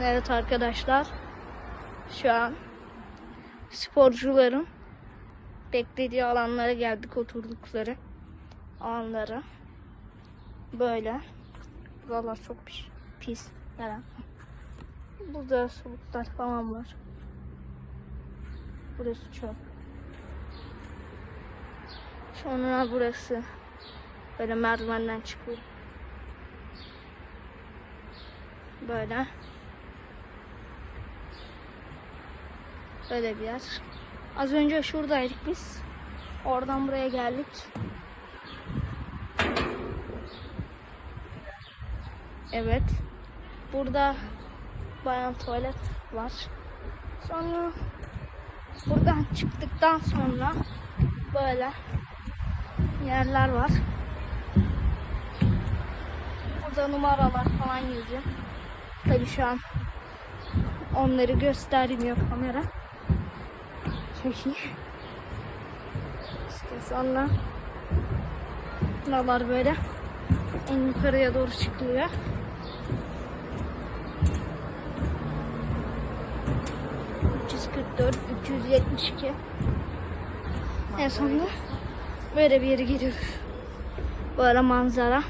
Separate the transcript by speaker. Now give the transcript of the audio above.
Speaker 1: Evet arkadaşlar. Şu an sporcuların beklediği alanlara geldik oturdukları alanlara. Böyle. Buralar çok pis. pis falan. Burada soluklar falan var. Burası çöp. Sonra burası böyle merdivenden çıkıyor. Böyle. Böyle bir yer. Az önce şuradaydık biz. Oradan buraya geldik. Evet. Burada bayan tuvalet var. Sonra buradan çıktıktan sonra böyle yerler var. Burada numaralar falan yazıyor. Tabii şu an onları göstermiyor kamera. İyi. İşte sonra buralar böyle en yukarıya doğru çıkılıyor. ...344, 372... En sonunda böyle bir yere giriyoruz. Böyle manzara.